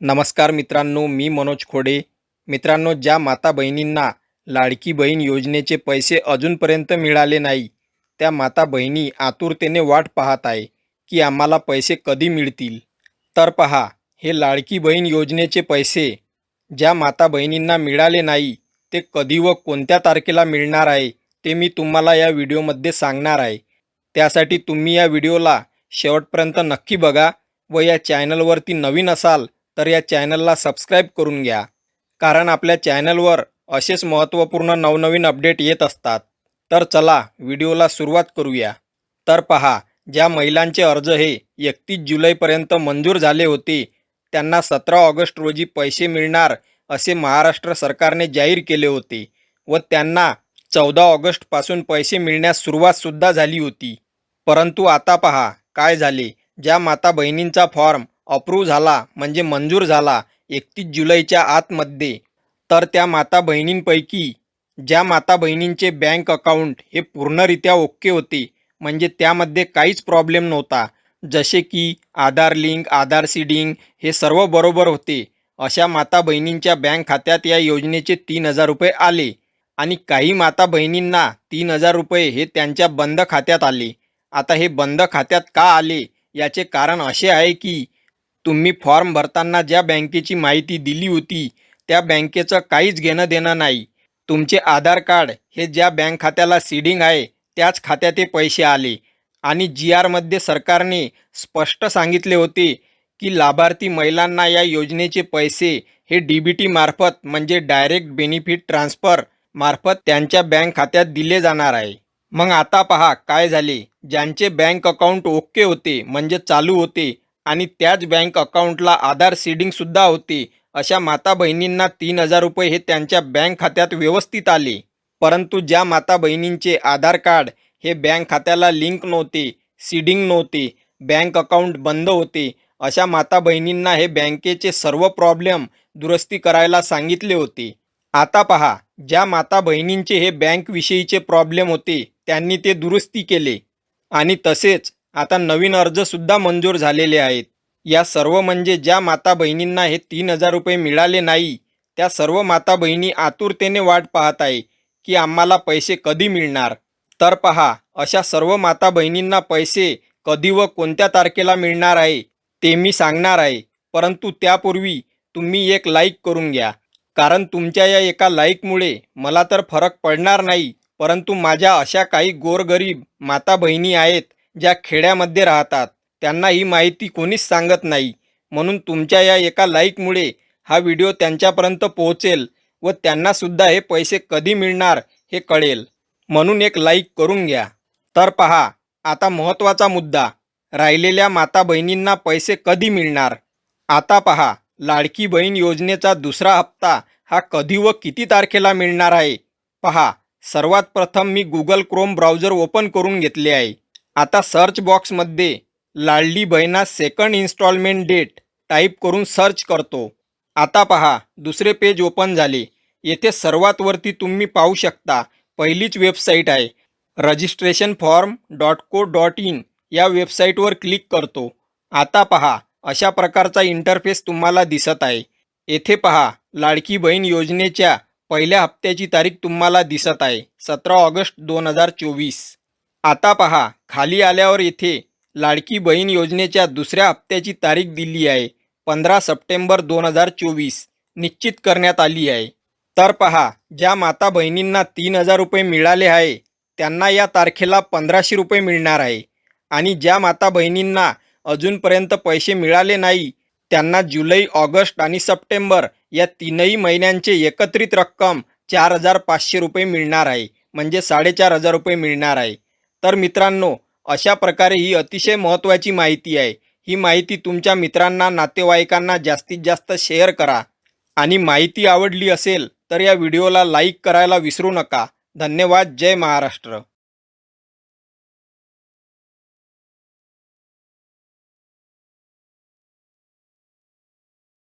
नमस्कार मित्रांनो मी मनोज खोडे. मित्रांनो ज्या माता बहिणींना लाडकी बहीण योजनेचे पैसे अजूनपर्यंत मिळाले नाही त्या माता बहिणी आतुरतेने वाट पाहत आहे की आम्हाला पैसे कधी मिळतील. तर पहा हे लाडकी बहीण योजनेचे पैसे ज्या माता बहिणींना मिळाले नाही ते कधी व कोणत्या तारखेला मिळणार आहे ते मी तुम्हाला या व्हिडिओमध्ये सांगणार आहे. त्यासाठी तुम्ही या व्हिडिओला शेवटपर्यंत नक्की बघा व या चॅनलवरती नवीन असाल तर या चॅनलला सबस्क्राईब करून घ्या. कारण आपल्या चॅनलवर असेच महत्त्वपूर्ण नवनवीन अपडेट येत असतात. तर चला व्हिडिओला सुरुवात करूया. तर पहा ज्या महिलांचे अर्ज हे एकतीस जुलैपर्यंत मंजूर झाले होते त्यांना सतरा ऑगस्ट रोजी पैसे मिळणार असे महाराष्ट्र सरकारने जाहीर केले होते व त्यांना चौदा ऑगस्टपासून पैसे मिळण्यास सुरुवातसुद्धा झाली होती. परंतु आता पहा काय झाले? ज्या माता बहिणींचा फॉर्म अप्रूव्ह झाला म्हणजे मंजूर झाला एकतीस जुलैच्या आतमध्ये. तर त्या माता बहिणींपैकी ज्या माता बहिणींचे बँक अकाउंट हे पूर्णरित्या ओके होते म्हणजे त्यामध्ये काहीच प्रॉब्लेम नव्हता. जसे की आधार लिंक आधार सीडिंग हे सर्व बरोबर होते. अशा माता बहिणींच्या बँक खात्यात या योजनेचे तीन हजार रुपये आले आणि काही माता बहिणींना तीन हजार रुपये हे त्यांच्या बंद खात्यात आले. आता हे बंद खात्यात का आले याचे कारण असे आहे की तुम्ही फॉर्म भरताना ज्या बँकेची माहिती दिली होती त्या बँकेचं काहीच घेणं देणं नाही. तुमचे आधार कार्ड हे ज्या बँक खात्याला सीडिंग आहे त्याच खात्यात ते पैसे आले. आणि जी आरमध्ये सरकारने स्पष्ट सांगितले होते की लाभार्थी महिलांना या योजनेचे पैसे हे डी बी टी मार्फत म्हणजे डायरेक्ट बेनिफिट ट्रान्सफर मार्फत त्यांच्या बँक खात्यात दिले जाणार आहे. मग आता पहा काय झाले? ज्यांचे बँक अकाउंट ओके होते म्हणजे चालू होते आणि त्याच बँक अकाउंटला आधार सीडिंगसुद्धा होते. अशा माता बहिणींना तीन हजार रुपये हे त्यांच्या बँक खात्यात व्यवस्थित आले. परंतु ज्या माता बहिणींचे आधार कार्ड हे बँक खात्याला लिंक नव्हते सीडिंग नव्हते बँक अकाउंट बंद होते अशा माता बहिणींना हे बँकेचे सर्व प्रॉब्लेम दुरुस्ती करायला सांगितले होते. आता पहा ज्या माता बहिणींचे हे बँकविषयीचे प्रॉब्लेम होते त्यांनी ते दुरुस्ती केले. आणि तसेच आता नवीन अर्जसुद्धा मंजूर झालेले आहेत. या सर्व म्हणजे ज्या माता बहिणींना हे तीन हजार रुपये मिळाले नाही त्या सर्व माता बहिणी आतुरतेने वाट पाहत आहे की आम्हाला पैसे कधी मिळणार. तर पहा अशा सर्व माता बहिणींना पैसे कधी व कोणत्या तारखेला मिळणार आहे ते मी सांगणार आहे. परंतु त्यापूर्वी तुम्ही एक लाईक करून घ्या. कारण तुमच्या या एका लाईकमुळे मला तर फरक पडणार नाही परंतु माझ्या अशा काही गोरगरीब माता बहिणी आहेत ज्या खेड्यामध्ये राहतात त्यांना ही माहिती कोणीच सांगत नाही. म्हणून तुमच्या या एका लाईकमुळे हा व्हिडिओ त्यांच्यापर्यंत पोहोचेल व त्यांनासुद्धा हे पैसे कधी मिळणार हे कळेल. म्हणून एक लाईक करून घ्या. तर पहा आता महत्त्वाचा मुद्दा. राहिलेल्या माता बहिणींना पैसे कधी मिळणार? आता पहा लाडकी बहीण योजनेचा दुसरा हप्ता हा कधी व किती तारखेला मिळणार आहे? पहा सर्वात प्रथम मी गुगल क्रोम ब्राउझर ओपन करून घेतले आहे. आता सर्च बॉक्समध्ये Ladli Bahina second installment date type करून सर्च करतो. आता पहा दुसरे पेज ओपन झाले. येथे सर्वात वरती तुम्ही पाहू शकता पहिलीच वेबसाईट आहे. Registration form dot co dot in या वेबसाईटवर क्लिक करतो. आता पहा अशा प्रकारचा इंटरफेस तुम्हाला दिसत आहे. येथे पहा लाडकी बहीण योजनेच्या पहिल्या हप्त्याची तारीख तुम्हाला दिसत आहे सतरा ऑगस्ट दोन हजार चोवीस. आता पहा खाली आल्यावर येथे लाडकी बहीण योजनेच्या दुसऱ्या हप्त्याची तारीख दिली आहे पंधरा सप्टेंबर दोन हजार चोवीस निश्चित करण्यात आली आहे. तर पहा ज्या माता बहिणींना तीन हजार रुपये मिळाले आहे त्यांना या तारखेला पंधराशे रुपये मिळणार आहे. आणि ज्या माता बहिणींना अजूनपर्यंत पैसे मिळाले नाही त्यांना जुलै ऑगस्ट आणि सप्टेंबर या तीनही महिन्यांचे एकत्रित रक्कम चार हजार पाचशे रुपये मिळणार आहे म्हणजे साडेचार हजार रुपये मिळणार आहे. तर मित्रांनो अशा प्रकारे ही अतिशय महत्त्वाची माहिती आहे. ही माहिती तुमच्या मित्रांना नातेवाईकांना जास्तीत जास्त शेअर करा. आणि माहिती आवडली असेल तर या व्हिडिओला लाईक करायला विसरू नका. धन्यवाद. जय महाराष्ट्र.